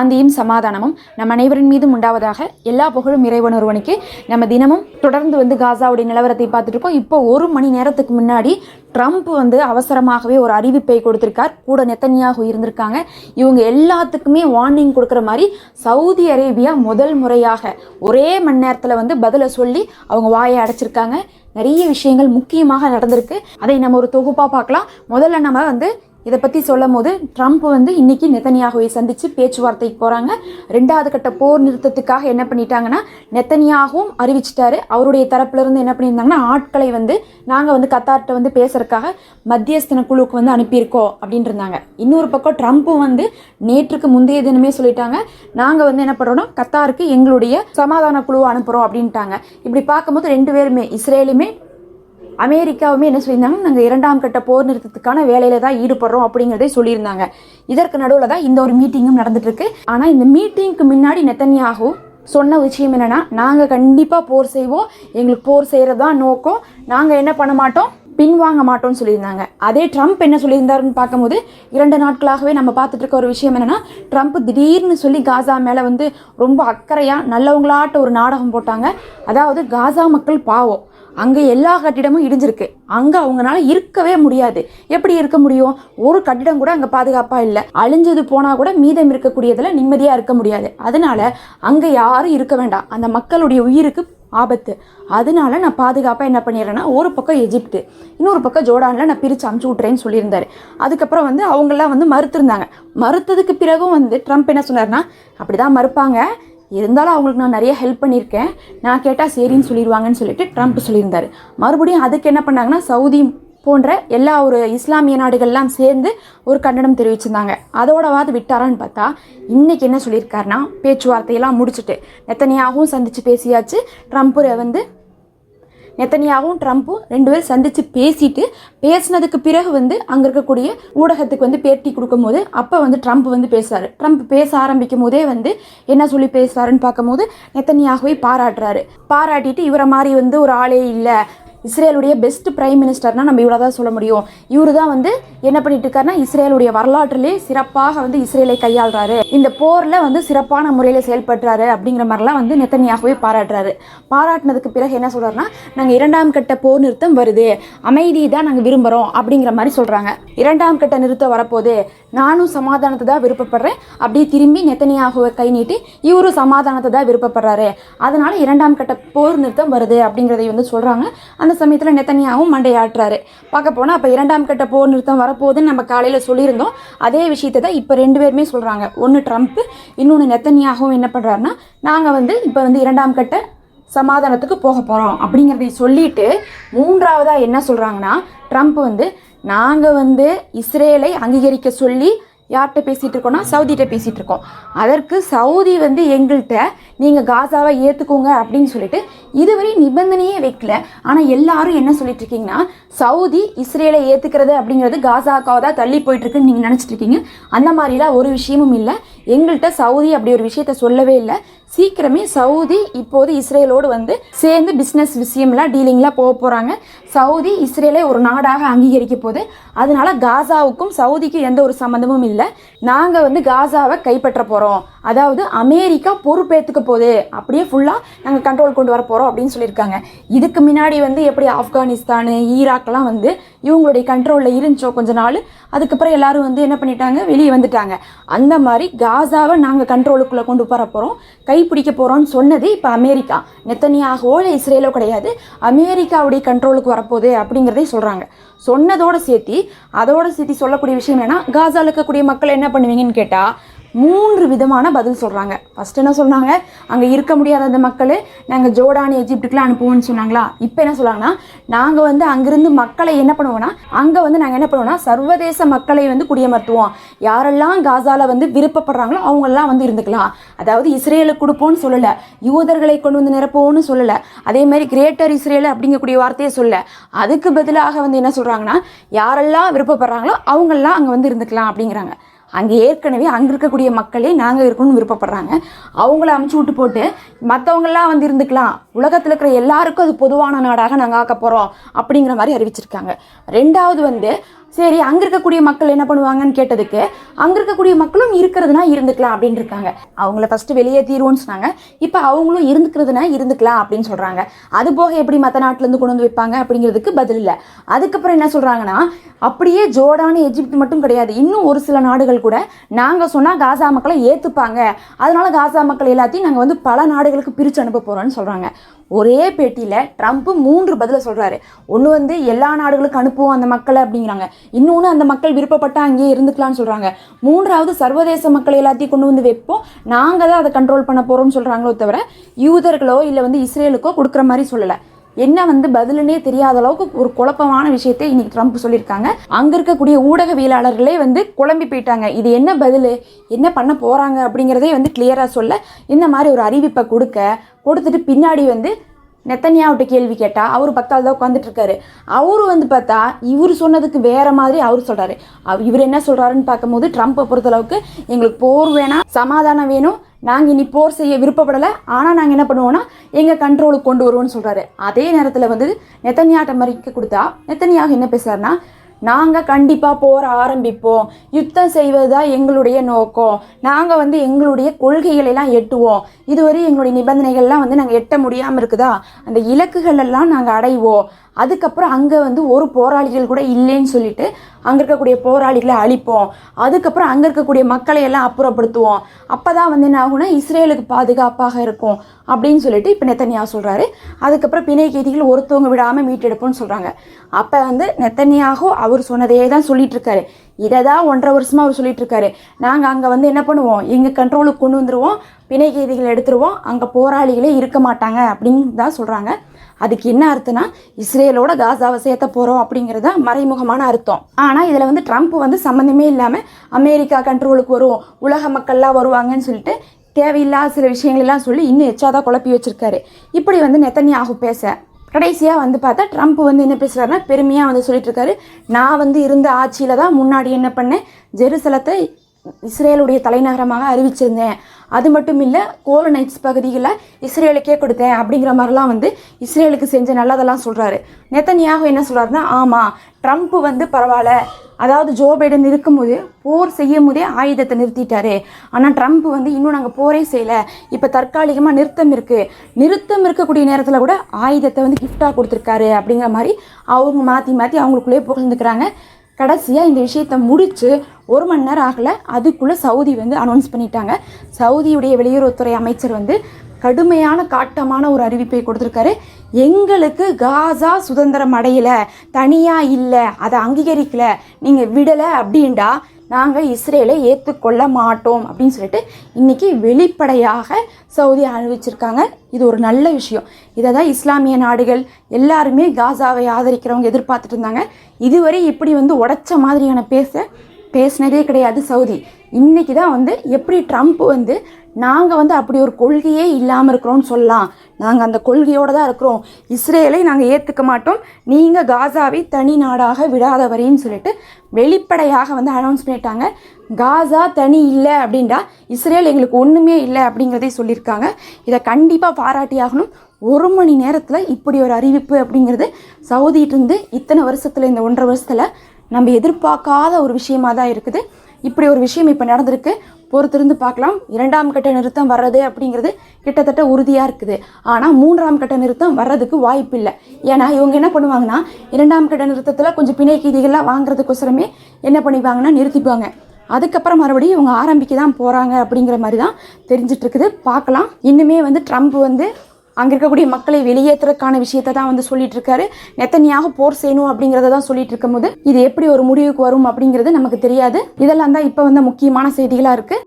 சாந்தியும் சமாதானமும் நம் அனைவரின் மீதும் உண்டாவதாக எல்லா புகழும் இறைவன் ஒருவனுக்கு. நம்ம தினமும் தொடர்ந்து வந்து காசாவுடைய நிலவரத்தை பார்த்துட்டு இப்போ ஒரு மணி நேரத்துக்கு முன்னாடி ட்ரம்ப் வந்து அவசரமாகவே ஒரு அறிவிப்பை கொடுத்திருக்கார். கூட நெத்தனியாக இருந்திருக்காங்க. இவங்க எல்லாத்துக்குமே வார்னிங் கொடுக்குற மாதிரி சவுதி அரேபியா முதல் முறையாக ஒரே மணி நேரத்தில் வந்து பதிலை சொல்லி அவங்க வாயை அடைச்சிருக்காங்க. நிறைய விஷயங்கள் முக்கியமாக நடந்திருக்கு. அதை நம்ம ஒரு தொகுப்பாக பார்க்கலாம். முதல்ல நம்ம வந்து இதை பற்றி சொல்லும் போது ட்ரம்ப் வந்து இன்றைக்கி நெத்தனியாகவே சந்தித்து பேச்சுவார்த்தைக்கு போகிறாங்க ரெண்டாவது கட்ட போர் நிறுத்தத்துக்காக என்ன பண்ணிட்டாங்கன்னா நெத்தனியாகவும் அறிவிச்சிட்டாரு. அவருடைய தரப்புலேருந்து என்ன பண்ணியிருந்தாங்கன்னா ஆட்களை வந்து நாங்கள் வந்து கத்தார்கிட்ட வந்து பேசுகிறதுக்காக மத்தியஸ்தன குழுவுக்கு வந்து அனுப்பியிருக்கோம் அப்படின்னு இருந்தாங்க இன்னொரு பக்கம் ட்ரம்ப்பும் வந்து நேற்றுக்கு முந்தைய தினமே சொல்லிட்டாங்க நாங்கள் வந்து என்ன பண்ணுறோம்னா கத்தாருக்கு எங்களுடைய சமாதான குழுவை அனுப்புகிறோம் அப்படின்ட்டாங்க. இப்படி பார்க்கும்போது ரெண்டு பேருமே இஸ்ரேலுமே அமெரிக்காவுமே என்ன சொல்லியிருந்தாங்க? நாங்கள் இரண்டாம் கட்ட போர் நிறுத்தத்துக்கான வேலையில தான் ஈடுபடுறோம் அப்படிங்கிறதே சொல்லியிருந்தாங்க. இதற்கு நடுவில் தான் இந்த ஒரு மீட்டிங்கும் நடந்துட்டுருக்கு. ஆனால் இந்த மீட்டிங்க்கு முன்னாடி நெத்தன்யாகும் சொன்ன விஷயம் என்னென்னா நாங்கள் கண்டிப்பாக போர் செய்வோம். எங்களுக்கு போர் செய்கிறது தான் நோக்கம். நாங்கள் என்ன பண்ண மாட்டோம்? பின்வாங்க மாட்டோம்னு சொல்லியிருந்தாங்க. அதே ட்ரம்ப் என்ன சொல்லியிருந்தாருன்னு பார்க்கும்போது இரண்டு நாட்களாகவே நம்ம பார்த்துட்டு இருக்க ஒரு விஷயம் என்னென்னா ட்ரம்ப் திடீர்னு சொல்லி காசா மேலே வந்து ரொம்ப அக்கறையாக நல்லவங்களாட்ட ஒரு நாடகம் போட்டாங்க. அதாவது காசா மக்கள் பாவம். அங்கே எல்லா கட்டிடமும் இடிஞ்சிருக்கு. அங்கே அவங்களால இருக்கவே முடியாது. எப்படி இருக்க முடியும்? ஒரு கட்டிடம் கூட அங்கே பாதுகாப்பாக இல்லை. அழிஞ்சது போனால் கூட மீதம் இருக்கக்கூடியதில் நிம்மதியாக இருக்க முடியாது. அதனால அங்கே யாரும் இருக்க வேண்டாம். அந்த மக்களுடைய உயிருக்கு ஆபத்து. அதனால நான் பாதுகாப்பாக என்ன பண்ணிடுறேன்னா ஒரு பக்கம் எஜிப்து இன்னொரு பக்கம் ஜோர்டானில் நான் பிரித்து அமுச்சு விட்றேன்னு சொல்லியிருந்தாரு. அதுக்கப்புறம் வந்து அவங்கெல்லாம் வந்து மறுத்திருந்தாங்க. மறுத்ததுக்கு பிறகும் வந்து ட்ரம்ப் என்ன சொன்னார்னா அப்படி தான் மறுப்பாங்க. இருந்தாலும் அவங்களுக்கு நான் நிறைய ஹெல்ப் பண்ணியிருக்கேன். நான் கேட்டால் சரின்னு சொல்லிடுவாங்கன்னு சொல்லிட்டு ட்ரம்ப் சொல்லியிருந்தார். மறுபடியும் அதுக்கு என்ன பண்ணாங்கன்னா சவுதி போன்ற எல்லா ஒரு இஸ்லாமிய நாடுகள்லாம் சேர்ந்து ஒரு கண்டனம் தெரிவிச்சிருந்தாங்க. அதோடவாது விட்டாரான்னு பார்த்தா இன்னைக்கு என்ன சொல்லியிருக்காருன்னா பேச்சுவார்த்தையெல்லாம் முடிச்சுட்டு எத்தனையாகவும் சந்தித்து பேசியாச்சு. ட்ரம்ப்புரை வந்து நெத்தனியாகவும் ட்ரம்ப்பும் ரெண்டு பேரும் சந்தித்து பேசிட்டு பேசினதுக்கு பிறகு வந்து அங்கே இருக்கக்கூடிய ஊடகத்துக்கு வந்து பேட்டி கொடுக்கும் போது அப்போ வந்து ட்ரம்ப் வந்து பேசுறாரு. ட்ரம்ப் பேச ஆரம்பிக்கும் போதே வந்து என்ன சொல்லி பேசுறாருன்னு பார்க்கும்போது நெத்தனியாகவே பாராட்டுறாரு. பாராட்டிட்டு இவரை மாதிரி வந்து ஒரு ஆளே இல்லை. இஸ்ரேலுடைய பெஸ்ட் பிரைம் மினிஸ்டர்னா நம்ம இவ்வளோ தான் சொல்ல முடியும். இவரு தான் வந்து என்ன பண்ணிட்டு இருக்காருன்னா இஸ்ரேலுடைய வரலாற்றிலே சிறப்பாக வந்து இஸ்ரேலை கையாளுறாரு. இந்த போரில் வந்து சிறப்பான முறையில் செயல்படுறாரு அப்படிங்கிற மாதிரிலாம் வந்து நெத்தனியாகவே பாராட்டுறாரு. பாராட்டினதுக்கு பிறகு என்ன சொல்கிறாருன்னா நாங்கள் இரண்டாம் கட்ட போர் நிறுத்தம் வருது. அமைதி தான் நாங்கள் விரும்புகிறோம் அப்படிங்கிற மாதிரி சொல்கிறாங்க இரண்டாம் கட்ட நிறுத்தம் வரப்போகுது நானும் சமாதானத்தை தான் விருப்பப்படுறேன். அப்படியே திரும்பி நெத்தனியாகவே கை நீட்டி இவரும் சமாதானத்தை தான் விருப்பப்படுறாரு. அதனால இரண்டாம் கட்ட போர் நிறுத்தம் வருது அப்படிங்கிறதை வந்து சொல்கிறாங்க அந்த சமயத்தில் நெத்தனியாவும் மண்டையாட்டுறாரு. பார்க்க போனால் அப்போ இரண்டாம் கட்ட போர் நிறுத்தம் வரப்போகுதுன்னு நம்ம காலையில் சொல்லியிருந்தோம். அதே விஷயத்தை தான் இப்போ ரெண்டு பேருமே சொல்கிறாங்க ஒன்று ட்ரம்ப் இன்னொன்று நெத்தனியாகவும் என்ன பண்ணுறாருன்னா நாங்கள் வந்து இப்போ வந்து இரண்டாம் கட்ட சமாதானத்துக்கு போக போகிறோம் அப்படிங்கிறதை சொல்லிட்டு மூன்றாவதாக என்ன சொல்கிறாங்கன்னா ட்ரம்ப் வந்து நாங்கள் வந்து இஸ்ரேலை அங்கீகரிக்க சொல்லி யார்கிட்ட பேசிகிட்டு இருக்கோம்னா சவுதிகிட்ட பேசிகிட்டு இருக்கோம். அதற்கு சவுதி வந்து எங்கள்கிட்ட நீங்கள் காசாவை ஏற்றுக்கோங்க அப்படின்னு சொல்லிட்டு இதுவரை நிபந்தனையே வைக்கல. ஆனால் எல்லாரும் என்ன சொல்லிட்டு இருக்கீங்கன்னா சவுதி இஸ்ரேலை ஏற்றுக்கிறது அப்படிங்கிறது காசாக்காவை தான் தள்ளி போயிட்டு இருக்குன்னு நீங்கள் நினச்சிட்டு இருக்கீங்க அந்த மாதிரிலாம் ஒரு விஷயமும் இல்லை. எங்கள்கிட்ட சவுதி அப்படி ஒரு விஷயத்த சொல்லவே இல்லை. சீக்கிரமே சவுதி இப்போது இஸ்ரேலோடு வந்து சேர்ந்து பிஸ்னஸ் விஷயம்லாம் டீலிங்லாம் போக போகிறாங்க சவுதி இஸ்ரேலை ஒரு நாடாக அங்கீகரிக்க போகுது. அதனால காசாவுக்கும் சவுதிக்கும் எந்த ஒரு சம்மந்தமும் இல்லை. நாங்கள் வந்து காசாவை கைப்பற்ற போகிறோம் அதாவது அமெரிக்கா பொறுப்பேற்றுக்க போகுது. அப்படியே ஃபுல்லாக நாங்கள் கண்ட்ரோல் கொண்டு வர போகிறோம் அப்படின்னு சொல்லியிருக்காங்க. இதுக்கு முன்னாடி வந்து எப்படி ஆப்கானிஸ்தானு ஈராக்லாம் வந்து இவங்களுடைய கண்ட்ரோலில் இருந்துச்சோ கொஞ்ச நாள் அதுக்கப்புறம் எல்லாரும் வந்து என்ன பண்ணிட்டாங்க? வெளியே வந்துட்டாங்க. அந்த மாதிரி காசாவை நாங்கள் கண்ட்ரோலுக்குள்ளே கொண்டு போகிற போகிறோம் கைப்பிடிக்க போகிறோம்னு சொன்னது இப்போ அமெரிக்கா. நெத்தனியாகவோ இல்லை இஸ்ரேலோ கிடையாது. அமெரிக்காவுடைய கண்ட்ரோலுக்கு வரப்போகுது அப்படிங்கிறதை சொல்கிறாங்க சொன்னதோடு சேர்த்தி அதோட சேர்த்தி சொல்லக்கூடிய விஷயம் என்னென்னா காசாவில் இருக்கக்கூடிய மக்கள் என்ன பண்ணுவீங்கன்னு கேட்டால் மூன்று விதமான பதில் சொல்கிறாங்க ஃபஸ்ட்டு என்ன சொன்னாங்க? அங்கே இருக்க முடியாத அந்த மக்கள் நாங்கள் ஜோர்டான் எஜிப்டுக்குலாம் அனுப்புவோம்னு சொன்னாங்களா? இப்போ என்ன சொல்கிறாங்கன்னா நாங்கள் வந்து அங்கேருந்து மக்களை என்ன பண்ணுவோம்னா அங்கே வந்து நாங்கள் என்ன பண்ணுவோம்னா சர்வதேச மக்களை வந்து குடியமர்த்துவோம். யாரெல்லாம் காசாவில் வந்து விருப்பப்படுறாங்களோ அவங்கெல்லாம் வந்து இருந்துக்கலாம். அதாவது இஸ்ரேலுக்கு கொடுப்போம்னு சொல்லலை. யூதர்களை கொண்டு வந்து நிரப்போம்னு சொல்லலை. அதே மாதிரி கிரேட்டர் இஸ்ரேல் அப்படிங்கக்கூடிய வார்த்தையை சொல்ல அதுக்கு பதிலாக வந்து என்ன சொல்கிறாங்கன்னா யாரெல்லாம் விருப்பப்படுறாங்களோ அவங்கெல்லாம் அங்கே வந்து இருந்துக்கலாம் அப்படிங்கிறாங்க. அங்கே ஏற்கனவே அங்கே இருக்கக்கூடிய மக்களே நாங்கள் இருக்கணும்னு விருப்பப்படுறாங்க. அவங்கள அமுச்சு விட்டு போட்டு மற்றவங்கெல்லாம் வந்து இருந்துக்கலாம். உலகத்தில் இருக்கிற எல்லாருக்கும் அது பொதுவான நாடாக நாங்கள் ஆக்க போகிறோம் அப்படிங்கிற மாதிரி அறிவிச்சிருக்காங்க. ரெண்டாவது வந்து சரி அங்கே இருக்கக்கூடிய மக்கள் என்ன பண்ணுவாங்கன்னு கேட்டதுக்கு அங்கே இருக்கக்கூடிய மக்களும் இருக்கிறதுனா இருந்துக்கலாம் அப்படின்னு இருக்காங்க அவங்கள ஃபஸ்ட்டு வெளியே தீருவோம்னு சொன்னாங்க. இப்போ அவங்களும் இருந்துக்கிறதுனா இருந்துக்கலாம் அப்படின்னு சொல்கிறாங்க அது போக எப்படி மற்ற நாட்டிலேருந்து கொண்டு வந்து வைப்பாங்க அப்படிங்கிறதுக்கு பதில் இல்லை. அதுக்கப்புறம் என்ன சொல்கிறாங்கன்னா அப்படியே ஜோர்டான் எஜிப்ட் மட்டும் கிடையாது. இன்னும் ஒரு சில நாடுகள் கூட நாங்கள் சொன்னால் காசா மக்களை ஏற்றுப்பாங்க அதனால் காசா மக்கள் எல்லாத்தையும் நாங்கள் வந்து பல நாடுகளுக்கு பிரித்து அனுப்ப போகிறோன்னு சொல்கிறாங்க ஒரே பேட்டியில் ட்ரம்ப்பு மூன்று பதிலை சொல்கிறாரு ஒன்று வந்து எல்லா நாடுகளுக்கும் அனுப்புவோம் அந்த மக்களை அப்படிங்கிறாங்க. இன்னொன்று அந்த மக்கள் விருப்பப்பட்டா அங்கேயே இருந்துக்கலாம்னு சொல்கிறாங்க மூன்றாவது சர்வதேச மக்களை எல்லாத்தையும் கொண்டு வந்து வைப்போம். நாங்கள் தான் அதை கண்ட்ரோல் பண்ண போகிறோம்னு சொல்கிறாங்களோ தவிர யூதர்களோ இல்லை வந்து இஸ்ரேலுக்கோ கொடுக்குற மாதிரி சொல்லலை. என்ன வந்து பதிலுன்னே தெரியாத அளவுக்கு ஒரு குழப்பமான விஷயத்தை இன்னைக்கு ட்ரம்ப் சொல்லியிருக்காங்க. அங்க இருக்கக்கூடிய ஊடகவியலாளர்களே வந்து குழம்பி போயிட்டாங்க. இது என்ன பதில்? என்ன பண்ண போறாங்க அப்படிங்கிறதே வந்து கிளியரா சொல்ல. இந்த மாதிரி ஒரு அறிவிப்பை கொடுக்க கொடுத்துட்டு பின்னாடி வந்து நெத்தனியாவிட்ட கேள்வி கேட்டால் அவர் பக்கத்தால் தான் உட்காந்துட்டு இருக்காரு அவரு வந்து பார்த்தா இவர் சொன்னதுக்கு வேற மாதிரி அவர் சொல்றாரு. இவர் என்ன சொல்றாருன்னு பார்க்கும்போது ட்ரம்ப்பை பொறுத்தளவுக்கு எங்களுக்கு போர் வேணாம் சமாதானம் வேணும். நாங்கள் இனி போர் செய்ய விருப்பப்படலை. ஆனால் நாங்கள் என்ன பண்ணுவோம்னா எங்கள் கண்ட்ரோலுக்கு கொண்டு வருவோம்னு சொல்கிறாரு அதே நேரத்தில் வந்து நெத்தனியாட்ட மறிக்க கொடுத்தா நெத்தனியாக என்ன பேசுகிறாருன்னா நாங்கள் கண்டிப்பாக போர ஆரம்பிப்போம். யுத்தம் செய்வது தான் எங்களுடைய நோக்கம். நாங்கள் வந்து எங்களுடைய கொள்கைகளை எல்லாம் எட்டுவோம். இதுவரை எங்களுடைய நிபந்தனைகள்லாம் வந்து நாங்கள் எட்ட முடியாமல் இருக்குதா? அந்த இலக்குகள் எல்லாம் நாங்கள் அடைவோம். அதுக்கப்புறம் அங்கே வந்து ஒரு போராளிகள் கூட இல்லைன்னு சொல்லிட்டு அங்கே இருக்கக்கூடிய போராளிகளை அழிப்போம். அதுக்கப்புறம் அங்கே இருக்கக்கூடிய மக்களை எல்லாம் அப்புறப்படுத்துவோம். அப்போ தான் வந்து என்ன ஆகும்னா இஸ்ரேலுக்கு பாதுகாப்பாக இருக்கும் அப்படின்னு சொல்லிட்டு இப்போ நெத்தனியா சொல்கிறாரு அதுக்கப்புறம் பிணை கைதிகள் ஒருத்தவங்க விடாமல் மீட்டெடுப்போம்னு சொல்கிறாங்க அப்போ வந்து நெத்தனியாகோ அவர் சொன்னதையே தான் சொல்லிட்டு இருக்காரு. இதை தான் ஒன்றரை வருஷமாக அவர் சொல்லிட்டு இருக்காரு. நாங்கள் அங்கே வந்து என்ன பண்ணுவோம்? எங்கள் கண்ட்ரோலுக்கு கொண்டு வந்துருவோம். பிணை கைதிகள் எடுத்துருவோம். அங்கே போராளிகளே இருக்க மாட்டாங்க அப்படின்னு தான் சொல்கிறாங்க அதுக்கு என்ன அர்த்தம்னா இஸ்ரேலோட காசாவை சேர்த்த போகிறோம் அப்படிங்கிறது தான் மறைமுகமான அர்த்தம். ஆனால் இதில் வந்து ட்ரம்ப் வந்து சம்மந்தமே இல்லாமல் அமெரிக்கா கண்ட்ரோலுக்கு வரும் உலக மக்கள்லாம் வருவாங்கன்னு சொல்லிட்டு தேவையில்லாத சில விஷயங்களெல்லாம் சொல்லி இன்னும் எச்சாதான் குழப்பி வச்சுருக்காரு. இப்படி வந்து நெத்தனியாகு பேச கடைசியாக வந்து பார்த்தா ட்ரம்ப் வந்து என்ன பேசுகிறாருன்னா பெருமையாக வந்து சொல்லிட்டு இருக்காரு. நான் வந்து இருந்த ஆட்சியில் தான் முன்னாடி என்ன பண்ணேன் ஜெருசலத்தை இஸ்ரேலுடைய தலைநகரமாக அறிவிச்சிருந்தேன். அது மட்டும் இல்லை கோலனைட்ஸ் பகுதிகளை இஸ்ரேலுக்கே கொடுத்தேன் அப்படிங்கிற மாதிரிலாம் வந்து இஸ்ரேலுக்கு செஞ்ச நல்லதெல்லாம் சொல்கிறாரு நெத்தனியாக என்ன சொல்கிறாருன்னா ஆமாம் ட்ரம்ப் வந்து பரவாயில்ல. அதாவது ஜோ பைடன் இருக்கும்போது போர் செய்யும் போதே ஆயுதத்தை நிறுத்திட்டாரு. ஆனால் ட்ரம்ப் வந்து இன்னும் நாங்கள் போரே செய்யலை. இப்போ தற்காலிகமாக நிறுத்தம் இருக்குது நிறுத்தம் இருக்கக்கூடிய நேரத்தில் கூட ஆயுதத்தை வந்து கிஃப்டாக கொடுத்துருக்காரு அப்படிங்கிற மாதிரி அவங்க மாற்றி மாற்றி அவங்களுக்குள்ளேயே புகழ்ந்துக்கிறாங்க. கடைசியாக இந்த விஷயத்தை முடித்து ஒரு மணி நேரம் ஆகலை அதுக்குள்ளே சவுதி வந்து அனௌன்ஸ் பண்ணிட்டாங்க. சவுதியுடைய வெளியுறவுத்துறை அமைச்சர் வந்து கடுமையான காட்டமான ஒரு அறிவிப்பை கொடுத்துருக்காரு. எங்களுக்கு காசா சுதந்திரம் அடையலை தனியாக இல்லை அதை அங்கீகரிக்கல நீங்கள் விடலை அப்படின்டா நாங்கள் இஸ்ரேலை ஏற்றுக்கொள்ள மாட்டோம் அப்படின்னு சொல்லிட்டு இன்றைக்கி வெளிப்படையாக சவுதி அறிவிச்சிருக்காங்க. இது ஒரு நல்ல விஷயம். இதை தான் இஸ்லாமிய நாடுகள் எல்லாருமே காசாவை ஆதரிக்கிறவங்க எதிர்பார்த்துட்டு இருந்தாங்க. இதுவரை இப்படி வந்து உடைச்ச மாதிரியான பேச பேசினதே கிடையாது சவுதி. இன்னைக்கு தான் வந்து எப்படி ட்ரம்ப் வந்து நாங்கள் வந்து அப்படி ஒரு கொள்கையே இல்லாமல் இருக்கிறோம்னு சொல்லலாம். நாங்கள் அந்த கொள்கையோடு தான் இருக்கிறோம். இஸ்ரேலை நாங்கள் ஏற்றுக்க மாட்டோம். நீங்கள் காசாவை தனி நாடாக விடாதவரைன்னு சொல்லிட்டு வெளிப்படையாக வந்து அனௌன்ஸ் பண்ணிட்டாங்க. காசா தனி இல்லை அப்படின்டா இஸ்ரேல் எங்களுக்கு ஒன்றுமே இல்லை அப்படிங்கிறதே சொல்லியிருக்காங்க. இதை கண்டிப்பாக பாராட்டியாகணும். ஒரு மணி நேரத்தில் இப்படி ஒரு அறிவிப்பு அப்படிங்கிறது சவுதிட்டிருந்து இத்தனை வருஷத்தில் இந்த ஒன்றரை வருஷத்தில் நம்ம எதிர்பார்க்காத ஒரு விஷயமாக தான் இருக்குது. இப்படி ஒரு விஷயம் இப்போ நடந்திருக்கு. பொறுத்திருந்து பார்க்கலாம். இரண்டாம் கட்ட நிறுத்தம் வர்றது அப்படிங்கிறது கிட்டத்தட்ட உறுதியாக இருக்குது. ஆனால் மூன்றாம் கட்ட நிறுத்தம் வர்றதுக்கு வாய்ப்பு இல்லை. ஏன்னா இவங்க என்ன பண்ணுவாங்கன்னா இரண்டாம் கட்ட நிறுத்தத்தில் கொஞ்சம் பிணைக்கீதிகள்லாம் வாங்குறதுக்கோசரமே என்ன பண்ணிப்பாங்கன்னா நிறுத்திப்பாங்க. அதுக்கப்புறம் மறுபடியும் இவங்க ஆரம்பிக்க தான் போகிறாங்க அப்படிங்கிற மாதிரி தான் தெரிஞ்சிட்ருக்குது பார்க்கலாம். இன்னுமே வந்து ட்ரம்ப் வந்து அங்கே இருக்கக்கூடிய மக்களை வெளியேற்றுறதுக்கான விஷயத்தை தான் வந்து சொல்லிட்டு இருக்காரு நெத்தனியாக போர் செய்யணும் அப்படிங்கிறத தான் சொல்லிட்டு இருக்கும்போது இது எப்படி ஒரு முடிவுக்கு வரும் அப்படிங்கிறது நமக்கு தெரியாது. இதெல்லாம் தான் இப்போ வந்து முக்கியமான செய்திகளாக இருக்குது